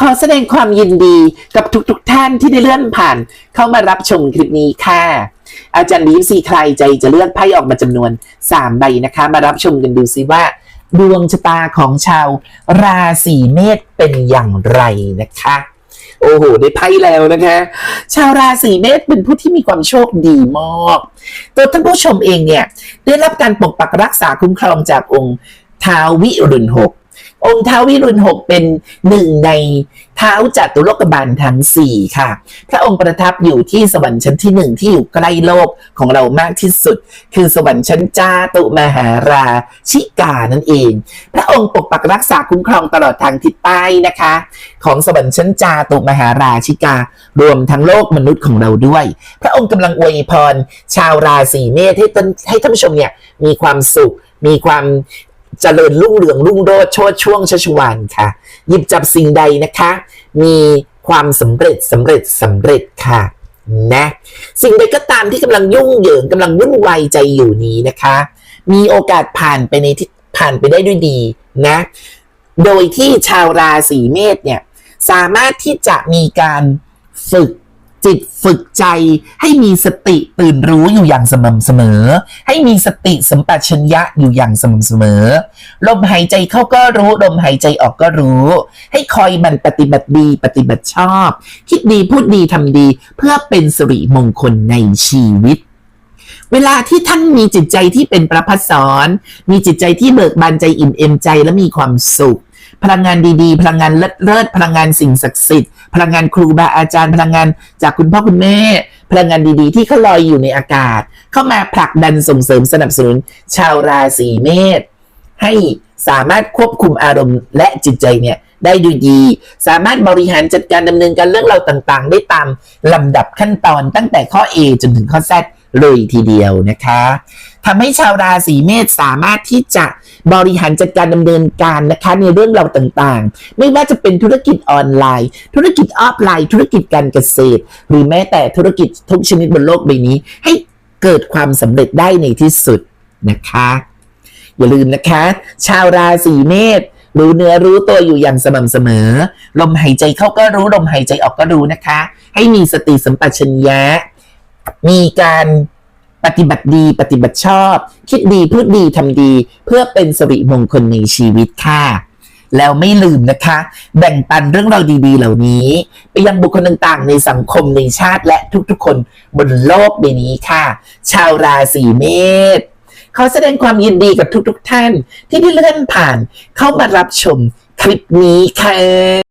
ขอแสดงความยินดีกับทุกๆทท่านที่ได้เลื่อนผ่าน เข้ามารับชมคลิปนี้ค่ะ อาจารย์ลีฟซีใครใจจะเลือกไพ่ออกมาจำนวน 3 ใบนะคะ มารับชมกันดูซิว่าดวงชะตาของชาวราศีเมษเป็นอย่างไรนะคะ โอ้โห ได้ไพ่แล้วนะคะ ชาวราศีเมษเป็นผู้ที่มีความโชคดีมากตัวท่านผู้ชมเองเนี่ย ได้รับการปกปักรักษาคุ้มครองจากองค์ท้าววิรุณหก องค์ท้าววิรุณหกเป็นหนึ่งในเท้าจัตุโลกบาลทั้งสี่ค่ะ พระองค์ประทับอยู่ที่สวรรค์ชั้นที่หนึ่งที่อยู่ใกล้โลกของเรามากที่สุด คือสวรรค์ชั้นจาตุมหาราชิกานั่นเอง พระองค์ปกปักรักษาคุ้มครองตลอดทางทิศใต้นะคะ ของสวรรค์ชั้นจาตุมหาราชิกา รวมทั้งโลกมนุษย์ของเราด้วย พระองค์กำลังอวยพร ชาวราศีเมษให้ท่านให้ท่านผู้ชมเนี่ยมีความสุขมีความ เจริญรุ่งเรืองรุ่งโรจน์โชดช่วงชัชวานค่ะ หยิบจับสิ่งใดนะคะ มีความสำเร็จสำเร็จสำเร็จค่ะนะสิ่งใดก็ตามที่กำลังยุ่งเหยิงกำลังวุ่นวายใจอยู่นี้นะคะ มีโอกาสผ่านไปในที่ผ่านไปได้ด้วยดีนะ โดยที่ชาวราศีเมษเนี่ยสามารถที่จะมีการฝึก จิตฝึกใจให้มีสติตื่นรู้อยู่อย่างสม่ำเสมอ ให้มีสติสัมปชัญญะอยู่อย่างสม่ำเสมอ ลมหายใจเข้าก็รู้ ลมหายใจออกก็รู้ ให้คอยมันปฏิบัติดีปฏิบัติชอบ คิดดีพูดดีทำดี เพื่อเป็นสิริมงคลในชีวิตเวลาที่ท่านมีจิตใจที่เป็นประพัสสอนมีจิตใจที่เบิกบานใจอิ่มเอมใจและมีความสุข พลังงานดีๆ พลังงานเลิศเลิศพลังงานสิ่งศักดิ์สิทธิ์พลังงานครูบาอาจารย์ พลังงานจากคุณพ่อคุณแม่ พลังงานดีๆ ที่เขาลอยอยู่ในอากาศ เข้ามาผลักดันส่งเสริมสนับสนุน ชาวราศีเมษให้สามารถควบคุมอารมณ์และจิตใจเนี่ยได้ด้วยดี สามารถบริหารจัดการดำเนินการเรื่องเราวต่างๆ ได้ตามลำดับขั้นตอนตั้งแต่ข้อ A จนถึงข้อ Z เลยทีเดียวนะคะทำให้ชาวราศีเมษสามารถที่จะ บริหารจัดการดำเนินการนะคะในเรื่องเราวต่างๆ ไม่ว่าจะเป็นธุรกิจออนไลน์ ธุรกิจออฟไลน์ ธุรกิจการเกษตร หรือแม้แต่ธุรกิจทุกชนิดบนโลกใบนี้ ให้เกิดความสำเร็จได้ในที่สุดนะคะ อย่าลืมนะคะ ชาวราศีเมษรู้เนื้อรู้ตัวอยู่อย่างสม่ำเสมอ ลมหายใจเข้าก็รู้ลมหายใจออกก็รู้นะคะ ให้มีสติสัมปชัญญะมีการ ปฏิบัติดีปฏิบัติชอบ คิดดีพูดดีทำดี เพื่อเป็นสิริมงคลในชีวิตค่ะ แล้วไม่ลืมนะคะ แบ่งปันเรื่องราวดีๆ เหล่านี้ ไปยังบุคคลต่างๆ ในสังคมในชาติและทุกๆ คนบนโลกใบนี้ค่ะ ชาวราศีเมษขอแสดงความยินดีกับทุกๆท่าน ที่ได้เลื่อนผ่านเข้ามารับชมคลิปนี้ค่ะ